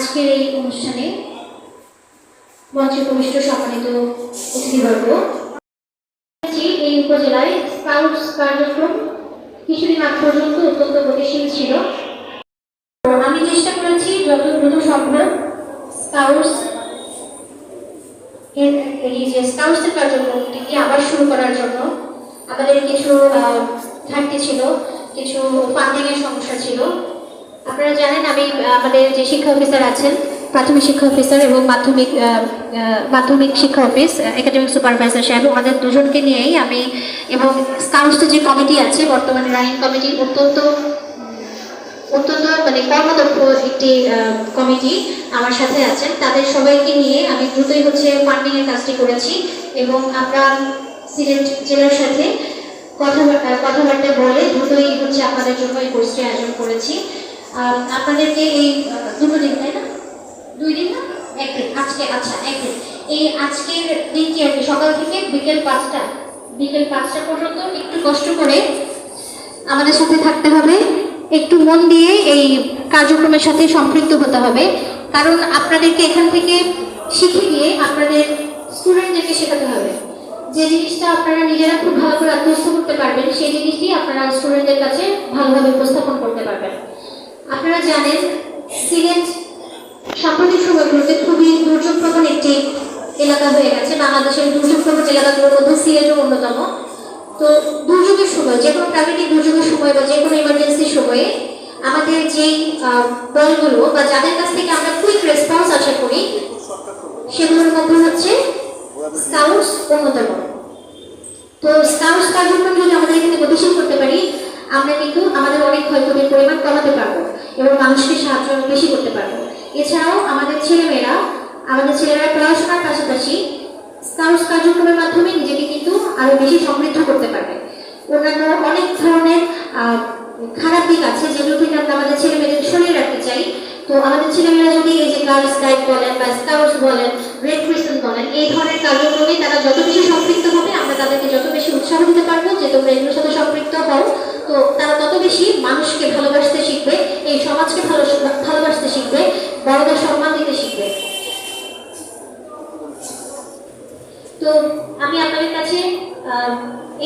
আজকের এই অনুষ্ঠানে মঞ্চে প্রবিষ্ট সম্মানিত অতিথিবর্গ। এই উপজেলায় স্কাউটস কার্যক্রম কিছুদিন আগ পর্যন্ত অত্যন্ত গতিশীল ছিল। আমি চেষ্টা করেছি যত দ্রুত সম্ভব স্কাউটস এই যে স্কাউটসের কার্যক্রমটিকে আবার শুরু করার জন্য আমাদের কিছু ঘাটতি ছিল, কিছু ফান্ডিং এর সমস্যা ছিল। আপনারা জানেন, আমি আমাদের যে শিক্ষা অফিসার আছেন, প্রাথমিক শিক্ষা অফিসার এবং মাধ্যমিক মাধ্যমিক শিক্ষা অফিস, একাডেমিক সুপারভাইজার সাহেব ওনাদের দুজনকে নিয়েই আমি এবং স্কাউটসের যে কমিটি আছে, বর্তমানে রানিং কমিটি, অত্যন্ত অত্যন্ত মানে কর্মদক্ষ একটি কমিটি আমার সাথে আছেন। তাদের সবাইকে নিয়ে আমি দ্রুতই হচ্ছে ফান্ডিংয়ের কাজটি করেছি এবং আমরা সিলেট জেলার সাথে কথা, কথাবার্তা বলে দ্রুতই হচ্ছে আপনাদের জন্য এই কোর্সটি আয়োজন করেছি। আপনাদেরকে এই দুটো দিন, তাই না? দুই দিন না? একদিন আজকে আচ্ছা একদিন এই আজকের দিনটি আর কি? সকাল থেকে বিকেল পাঁচটা। বিকেল পাঁচটা পর্যন্ত একটু কষ্ট করে আমাদের সাথে থাকতে হবে। একটু মন দিয়ে এই কার্যক্রমের সাথে সম্পৃক্ত হতে হবে। কারণ আপনাদেরকে এখান থেকে শিখে গিয়ে আপনাদের স্টুডেন্টদেরকে শেখাতে হবে। যে জিনিসটা আপনারা নিজেরা খুব ভালো করে আত্মস্থ করতে পারবেন, সেই জিনিসটি আপনারা স্টুডেন্টদের কাছে ভালোভাবে উপস্থাপন করতে পারবেন। আপনারা জানেন, সিলেট সাম্প্রতিক সময়গুলোতে খুবই দুর্যোগপ্রবণ একটি এলাকা হয়ে গেছে। বাংলাদেশের দুর্যোগপ্রবণ এলাকাগুলোর মধ্যে সিলেটও অন্যতম। তো দুর্যোগের সময়, যে কোনো প্রাকৃতিক দুর্যোগের সময় বা যে কোনো ইমার্জেন্সির সময়ে আমাদের যেই দলগুলো বা যাদের কাছ থেকে আমরা কুইক রেসপন্স আশা করি, সেগুলোর মধ্যে হচ্ছে স্কাউটস অন্যতম। তো স্কাউটস কার্যক্রম যদি আমাদের এখানে গতিশীল করতে পারি, আমরা কিন্তু আমাদের অনেক ক্ষয়ক্ষতির পরিমাণ কমাতে পারব। এবং মানুষকে সাহায্য বেশি করতে পারব। এছাড়াও আমাদের ছেলেমেয়েরা আমাদের ছেলেমেয়েরা পড়াশোনার পাশাপাশি স্কাউটস কার্যক্রমের মাধ্যমে নিজেকে কিন্তু আরও বেশি সমৃদ্ধ করতে পারবে। অন্যান্য অনেক ধরনের খারাপ দিক আছে যেগুলো থেকে আমরা আমাদের ছেলেমেয়েদের সরিয়ে রাখতে চাই। তো আমাদের ছেলেমেয়েরা যদি এই যে গার্লস গাইড বলেন বা স্কাউটস বলেন, রেড ক্রিসেন্ট বলেন, এই ধরনের কার্যক্রমে তারা যত বেশি সম্পৃক্ত হবে, আমরা তাদেরকে যত বেশি উৎসাহ দিতে পারব যে তোমরা এগুলোর সাথে সম্পৃক্ত হও। তো তারা তত বেশি মানুষকে ভালোবাসতে শিখবে এই সমাজকে ভালো ভালোবাসতে শিখবে বড়দের সম্মান দিতে শিখবে তো আমি আপনাদের কাছে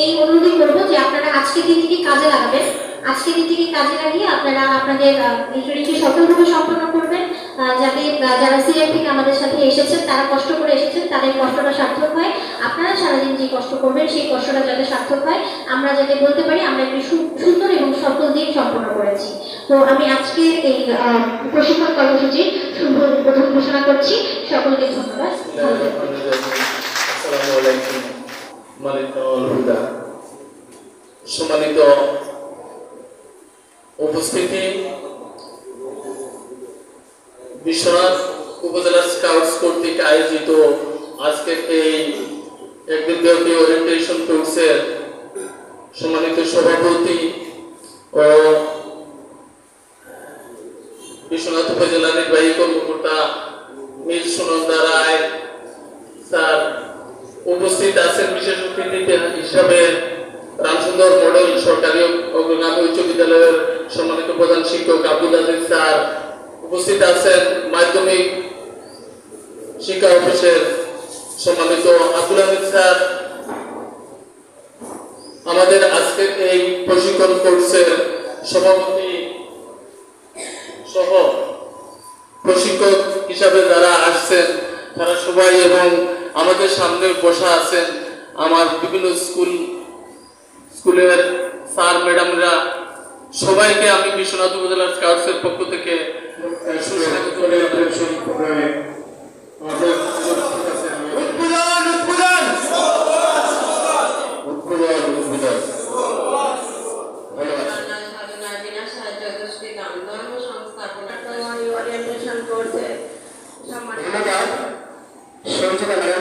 এই অনুরোধই করব যে আপনারা আজকের দিন থেকে কাজে লাগাবেন। আজকের দিন থেকে কাজে লাগিয়ে আপনারা আপনাদের ইন্টারভিউটি সফলভাবে সম্পন্ন করবেন যাতে যারা সিলেট থেকে আমাদের সাথে এসেছেন, তারা কষ্ট করে এসেছেন, তাদের কষ্টটা সার্থক হয়। আপনারা সারাদিন যে কষ্ট করবেন, সেই কষ্টটা যাতে সার্থক হয়। আমরা যাতে বলতে পারি, আমরা একটি সুন্দর এবং সফল দিন সম্পন্ন করেছি। তো আমি আজকে এই প্রশিক্ষণ কর্মসূচির প্রথম ঘোষণা করছি। সকলকে ধন্যবাদ। সম্মানিত উপস্থিতি, বিশ্বনাথ উপজেলা স্কাউটস কর্তৃক আয়োজিত আজকের এই একদিন ব্যাপী ওরিয়েন্টেশন কোর্সের সম্মানিত সভাপতি ও বিশ্বনাথ উপজেলা নির্বাহী কর্মকর্তা মিল সুনন্দা রায় স্যার উপস্থিত আছেন বিশেষ অতিথি হিসাবে। রামসুন্দর মডেল সরকারি অগ্রগামী উচ্চ বিদ্যালয়ের সম্মানিত প্রধান শিক্ষক আব্দুল আজিজ স্যার উপস্থিত আছেন মাধ্যমিক শিক্ষা অফিসের সম্মানিত আব্দুল হামিদ স্যার। আমাদের আজকের এই প্রশিক্ষণ কোর্সের সভাপতি সহ প্রশিক্ষক হিসাবে যারা আসছেন, তারা সবাই এবং আমাদের সামনে বসা আছেন আমার বিভিন্ন স্কুল স্কুলের স্যার ম্যাডামরা সবাইকে আমি বিশ্বনাথ উপজেলার স্কাউটসের পক্ষ থেকে সুস্বাগত সংস্থাপনা